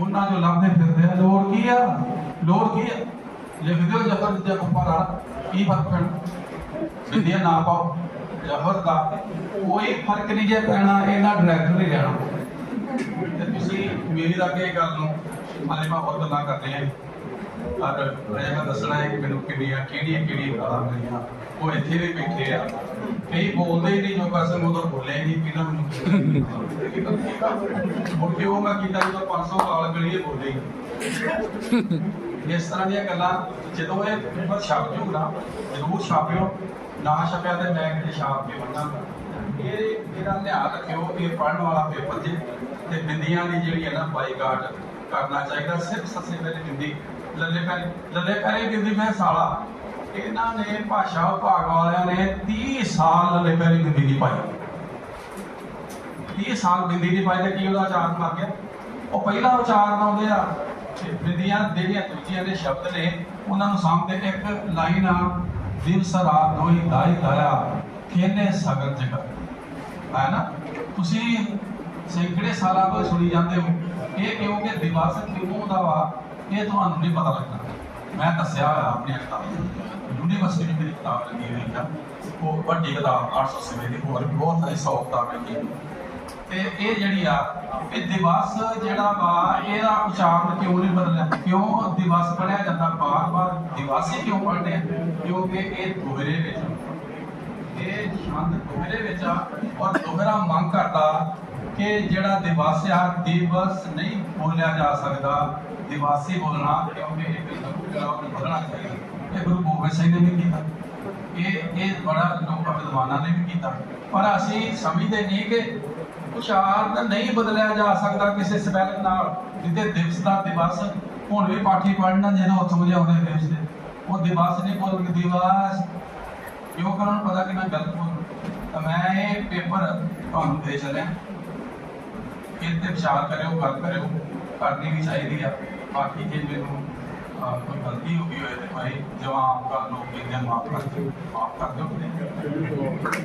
ਉਹਨਾਂ ਜੋ ਲੱਭਦੇ ਫਿਰਦੇ ਆ, ਲੋੜ ਕੀ ਆ? ਲੋੜ ਕੀ ਆ? ਲਿਖ ਦਿਓ ਜਫਰ ਦੇ ਉੱਪਰ ਆ ਕੀ ਫ਼ਰਕ ਪੈਣਾ? ਸਿੱਧੀਆਂ ਨਾ ਪਾਓ, ਜਫਰ ਦਾ ਕੋਈ ਫ਼ਰਕ ਨਹੀਂ ਜੇ ਪੈਣਾ, ਇਹਨਾਂ ਡਾਇਰੈਕਟਰ ਨਹੀਂ ਰਹਿਣਾ। ਤੇ ਤੁਸੀਂ ਮੇਰੀ ਦਾ ਇਹ ਗੱਲ ਨੂੰ ਹਾਲੇ ਮੈਂ ਹੋਰ ਗੱਲਾਂ ਕਰਦੇ ਆ। ਪਰ ਅਜੇ ਮੈਂ ਦੱਸਣਾ ਹੈ ਕਿ ਮੈਨੂੰ ਕਿੰਨੀਆਂ, ਕਿਹੜੀਆਂ ਕਿਹੜੀਆਂ ਗੱਲਾਂ ਮਿਲੀਆਂ। ਉਹ ਇੱਥੇ ਵੀ ਬੈਠੇ ਆ। ਕਈ ਬੋਲਦੇ ਹੀ ਨਹੀਂ, ਜੋ ਕਸਮ ਉਦੋਂ ਬੋਲੇ ਹੀ ਨਹੀਂ, ਕਿਹਨਾਂ ਮੈਨੂੰ ਮੁੜ ਕੇ ਉਹ ਮੈਂ ਕੀਤਾ ਜਦੋਂ 500 ਕਾਲ ਗਲੀਏ ਬੋਲੇ? ਹੀ ਇਸ ਤਰ੍ਹਾਂ ਦੀਆਂ ਗੱਲਾਂ, ਜਦੋਂ ਇਹ ਪੇਪਰ ਛਪ ਜੂਗਾ ਜ਼ਰੂਰ ਛਾਪਿਓ। ਨਾ ਛਪਿਆ ਤੇ ਮੈਂ ਕਿਤੇ ਛਾਪ ਕੇ ਬੰਨਾਂਗਾ ਇਹ, ਇਹਦਾ ਧਿਆਨ ਰੱਖਿਓ ਇਹ ਪੜਨ ਵਾਲਾ ਪੇਪਰ ਜੇ, ਤੇ ਬਿੰਦੀਆਂ ਦੀ ਜਿਹੜੀ ਹੈ ਨਾ ਬਾਈਕਾਟ ਕਰਨਾ ਚਾਹੀਦਾ, ਸਿਰਫ ਸੱਸੇ ਪਹਿਲੇ ਬਿੰਦੀ ਲੱਲੇ ਪਹਿਲੇ ਲੱਲੇ ਪਹਿਲੇ ਬਿੰਦੀ ਮੈਂ ਸਾਲਾ। ਇਹਨਾਂ ਨੇ ਭਾਸ਼ਾ ਵਿਭਾਗ ਵਾਲਿਆਂ ਨੇ 30 ਸਾਲ ਲੱਲੇ ਪਹਿਲੇ ਬਿੰਦੀ ਨਹੀਂ ਪਾਈ। 30 ਸਾਲ ਬਿੰਦੀ ਨਹੀਂ ਪਾਈ ਤੇ ਕੀ ਉਹਦਾ ਆਚਾਰ ਮਰ ਗਿਆ? ਉਹ ਪਹਿਲਾ ਉਚਾਰਨ ਆਉਂਦੇ ਆ ਬਿੰਦੀਆਂ ਜਿਹੜੀਆਂ ਦੂਜੀਆਂ ਦੇ ਸ਼ਬਦ ਨੇ, ਉਹਨਾਂ ਨੂੰ ਸਾਹਮਣੇ ਇੱਕ ਲਾਈਨ ਆ, ਦਿਨ ਸਰਾ ਦੋਈ ਦਾਈ ਦਾਇਆ ਕਿਹਨੇ ਸਗਰ ਜਗਤ ਹੈ ਨਾ? ਤੁਸੀਂ ਸੈਂਕੜੇ ਸਾਲਾਂ ਤੋਂ ਸੁਣੀ ਜਾਂਦੇ ਹੋ। ਇਹ ਕਿਉਂਕਿ ਦਿਵਸ ਕਿਉਂ ਹੁੰਦਾ ਵਾ? ਇਹ ਤੁਹਾਨੂੰ ਨਹੀਂ ਪਤਾ ਲੱਗਦਾ ਮੈਂ ਦੱਸਿਆ ਹੋਇਆ ਆਪਣੀ ਕਿਤਾਬ। ਯੂਨੀਵਰਸਿਟੀ ਦੀ ਮੇਰੀ ਕਿਤਾਬ ਲੱਗੀ ਹੋਈ ਆ। ਉਹ ਵੱਡੀ ਕਿਤਾਬ 800 ਦੀ, ਹੋਰ ਵੀ ਬਹੁਤ ਸਾਰੀ 100 ਕਿਤਾਬ ਲੱਗੀ ਤੇ ਇਹ ਜਿਹੜੀ ਆ, ਇਹ ਦਿਵਸ ਜਿਹੜਾ ਵਾ, ਇਹਦਾ ਉਚਾਰਨ ਕਿਉਂ ਨਹੀਂ ਬਦਲਿਆ? ਕਿਉਂ ਦਿਵਸ ਪੜਿਆ ਜਾਂਦਾ? ਬਾਰ-ਬਾਰ ਦਿਵਾਸੀ ਕਿਉਂ ਪੜ੍ਹਦੇ ਕਿਉਂਕਿ ਇਹ ਦੋਹਰੇ ਵਿੱਚ ਇਹ ਸ਼ਬਦ ਦੋਹਰੇ ਵਿੱਚ ਆ ਔਰ ਦੋਹਰਾ ਮੰਗ ਕਰਦਾ ਕਿ ਜਿਹੜਾ ਦਿਵਸ ਦਿਵਸ ਨਹੀਂ ਬੋਲਿਆ ਜਾ ਸਕਦਾ, ਦਿਵਾਸੀ ਬੋਲਣਾ, ਕਿਉਂਕਿ ਇਹ ਬਿਲਕੁਲ ਬੋਲਣਾ ਚਾਹੀਦਾ। ਇਹ ਗੁਰੂ ਗੋਬਿੰਦ ਸਿੰਘ ਨੇ ਵੀ ਕੀਤਾ। ਇਹ ਇਹ ਬੜਾ ਲੋਕਾਂ ਵਿਦਵਾਨਾਂ ਨੇ ਵੀ ਕੀਤਾ। ਪਰ ਅਸੀਂ ਸਮਝਦੇ ਨਹੀਂ ਕਿ ਉਚਾਰਨ ਨਹੀਂ ਬਦਲਿਆ ਜਾ ਸਕਦਾ ਕਿਸੇ ਸਪੈਲਿੰਗ ਨਾਲ ਜਿੱਤੇ ਦਿਵਸ ਦਾ ਦਿਵਸ ਹੁਣ ਵੀ ਪਾਠੀ ਪੜਨਾ ਜਿਹਨੂੰ ਉੱਥੋਂ ਵਜਾਉਂਦੇ ਦਿਵਸ ਦੇ। ਉਹ ਦਿਵਸ ਨਹੀਂ ਬੋਲਣਗੇ, ਦਿਵਸ ਕਿਉਂ? ਕਰਨ ਨੂੰ ਪਤਾ ਕਿ ਮੈਂ ਗਲਤ ਬੋਲ ਤਾਂ ਮੈਂ ਇਹ ਪੇਪਰ ਤੁਹਾਨੂੰ ਦੇ ਚੱਲਿਆ। ਇਹ ਵਿਚਾਰ ਕਰਿਓ, ਗੱਲ ਕਰਿਓ। ਕਰਨੀ ਵੀ ਚਾਹੀਦੀ ਆ। ਬਾਕੀ ਜੇ ਮੈਨੂੰ ਕੋਈ ਗਲਤੀ ਹੋ ਗਈ ਹੋਏ ਤੇ ਭਾਈ ਜਵਾਬ ਕਰ ਲਓ ਕਿ ਮਾਫ ਕਰ ਦਿਓ। ਮਾਫ ਕਰ ਦਿਓ।